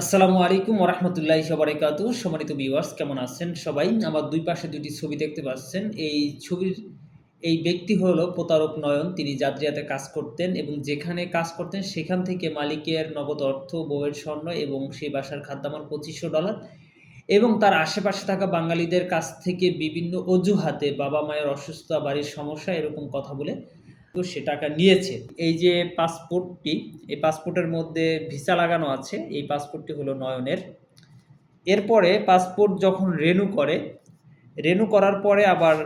আসসালামু আলাইকুম ওরহমতুল্লাহি সবারিকাতু সম্মানিত ভিউয়ার্স কেমন আছেন সবাই? আমার দুই পাশে দুটি ছবি দেখতে পাচ্ছেন। এই ছবির, এই ব্যক্তি হলো প্রতারক নয়ন। তিনি যাত্রিয়াতে কাজ করতেন এবং যেখানে কাজ করতেন সেখান থেকে মালিকের নগদ অর্থ, বউয়ের স্বর্ণ এবং সেই বাসার খাদ্যামার পঁচিশশো ডলার এবং তার আশেপাশে থাকা বাঙালিদের কাছ থেকে বিভিন্ন অজুহাতে বাবা মায়ের অসুস্থতা, বাড়ির সমস্যা এরকম কথা বলে সে টাকা নিয়েছে। এই যে পাসপোর্টটি, এই পাসপোর্টের মধ্যে ভিসা লাগানো আছে, এই পাসপোর্টটি হলো নয়নের। এরপরে পাসপোর্ট যখন রেনু করে, রেনু করার পরে আবার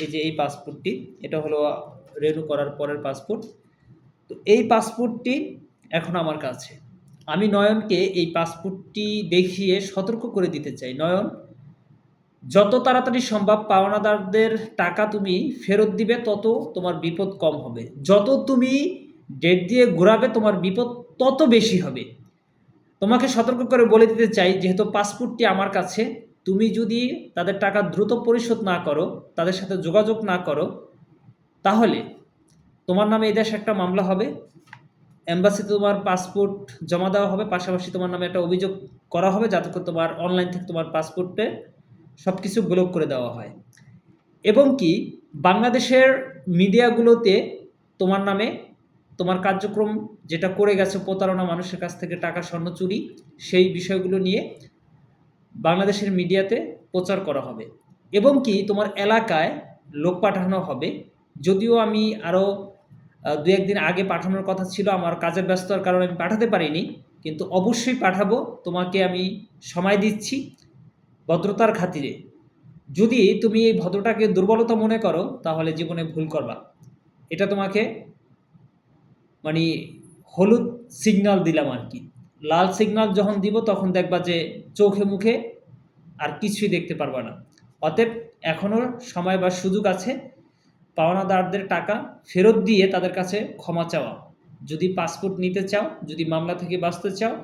এই যে এই পাসপোর্টটি, এটা হলো রেনু করার পরের পাসপোর্ট। তো এই পাসপোর্টটি এখন আমার কাছে। আমি নয়নকে এই পাসপোর্টটি দেখিয়ে সতর্ক করে দিতে চাই। নয়ন যত তাড়াতাড়ি সম্ভব পাওনাদারদের টাকা তুমি ফেরত দিবে, তত তোমার বিপদ কম হবে। যত তুমি ডেট দিয়ে ঘোরাবে, তোমার বিপদ তত বেশি হবে। তোমাকে সতর্ক করে বলে দিতে চাই, যেহেতু পাসপোর্টটি আমার কাছে, তুমি যদি তাদের টাকা দ্রুত পরিশোধ না করো, তাদের সাথে যোগাযোগ না করো, তাহলে তোমার নামে এই দেশে একটা মামলা হবে। এম্বাসিতে তোমার পাসপোর্ট জমা দেওয়া হবে, পাশাপাশি তোমার নামে একটা অভিযোগ করা হবে, যাতে করে তোমার অনলাইন থেকে তোমার পাসপোর্টে সব কিছু ব্লক করে দেওয়া হয়। এবং কি, বাংলাদেশের মিডিয়াগুলোতে তোমার নামে তোমার কার্যক্রম যেটা করে গেছে প্রতারণা মানুষের কাছ থেকে টাকা, স্বর্ণ, চুরি, সেই বিষয়গুলো নিয়ে বাংলাদেশের মিডিয়াতে প্রচার করা হবে। এবং কি, তোমার এলাকায় লোক পাঠানো হবে। যদিও আমি আরও দু একদিন আগে পাঠানোর কথা ছিল, আমার কাজের ব্যস্ততার কারণে আমি পাঠাতে পারিনি। কিন্তু অবশ্যই পাঠাবো, তোমাকে আমি সময় দিচ্ছি। ভদ্রতার খাতিরে। যদি তুমি এই ভদ্রতাকে দুর্বলতা মনে করো, তাহলে জীবনে ভুল করবা। এটা তোমাকে মানে হলুদ সিগন্যাল দিলাম আর কি লাল সিগনাল যখন দিব, তখন দেখবা যে চোখে মুখে আর কিছুই দেখতে পারবা না। অতএব এখনও সময় বা সুযোগ আছে। পাওনাদারদের টাকা ফেরত দিয়ে তাদের কাছে ক্ষমা চাওয়া। যদি পাসপোর্ট নিতে চাও, যদি মামলা থেকে বাঁচতে চাও,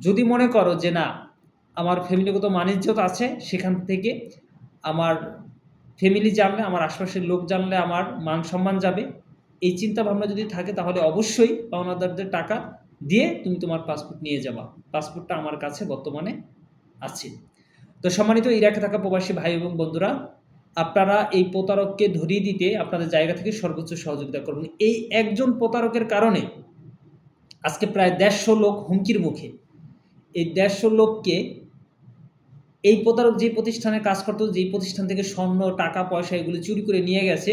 যদি মনে করো যে না আমার ফ্যামিলিগত মানিজ্যত আছে, সেখান থেকে আমার ফ্যামিলি জানলে, আমার আশপাশের লোক জানলে আমার মান সম্মান যাবে। এই চিন্তা ভাবনা যদি থাকে, তাহলে অবশ্যই পাওনাদারদের টাকা দিয়ে তুমি তোমার পাসপোর্ট নিয়ে যাবা। পাসপোর্টটা আমার কাছে বর্তমানে আছে। তো সম্মানিত ইরাকে থাকা প্রবাসী ভাই এবং বন্ধুরা, আপনারা এই প্রতারককে ধরিয়ে দিতে আপনাদের জায়গা থেকে সর্বোচ্চ সহযোগিতা করবেন এই একজন প্রতারকের কারণে আজকে প্রায় দেড়শো লোক হুমকির মুখে। এই দেড়শো লোককে এই প্রতারক যে প্রতিষ্ঠানে কাজ করতো যেই প্রতিষ্ঠান থেকে স্বর্ণ, টাকা, পয়সা এগুলো চুরি করে নিয়ে গেছে,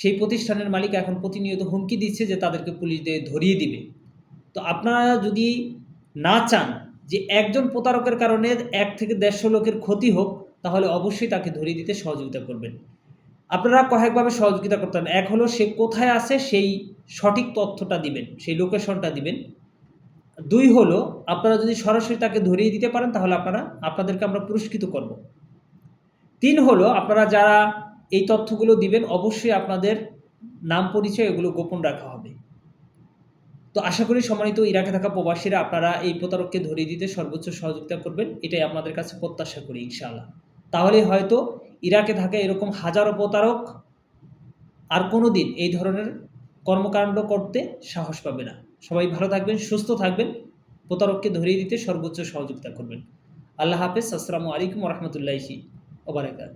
সেই প্রতিষ্ঠানের মালিক এখন প্রতিনিয়ত হুমকি দিচ্ছে যে তাদেরকে পুলিশ দিয়ে ধরিয়ে দিবে। তো আপনারা যদি না চান যে একজন প্রতারকের কারণে এক থেকে দেড়শো লোকের ক্ষতি হোক, তাহলে অবশ্যই তাকে ধরিয়ে দিতে সহযোগিতা করবেন। আপনারা কয়েকভাবে সহযোগিতা করতেন এক হলো সে কোথায় আছে, সেই সঠিক তথ্যটা দিবেন, সেই লোকেশনটা দিবেন। দুই হলো, আপনারা যদি সরাসরি তাকে ধরিয়ে দিতে পারেন, তাহলে আপনারা, আপনাদেরকে আমরা পুরস্কৃত করব। তিন হলো, আপনারা যারা এই তথ্যগুলো দিবেন, অবশ্যই আপনাদের নাম পরিচয় এগুলো গোপন রাখা হবে। তো আশা করি সম্মানিত ইরাকে থাকা প্রবাসীরা আপনারা এই প্রতারককে ধরিয়ে দিতে সর্বোচ্চ সহযোগিতা করবেন, এটাই আপনাদের কাছে প্রত্যাশা করি, ইনশাআল্লাহ। তাহলে হয়তো ইরাকে থাকা এরকম হাজারো প্রতারক আর কোনো দিন এই ধরনের কর্মকাণ্ড করতে সাহস পাবে না। সবাই ভালো থাকবেন, সুস্থ থাকবেন। প্রতারককে ধরিয়ে দিতে সর্বোচ্চ সহযোগিতা করবেন। আল্লাহ হাফেজ, আসসালামু আলাইকুম রহমতুল্লাহি ওবরাকাত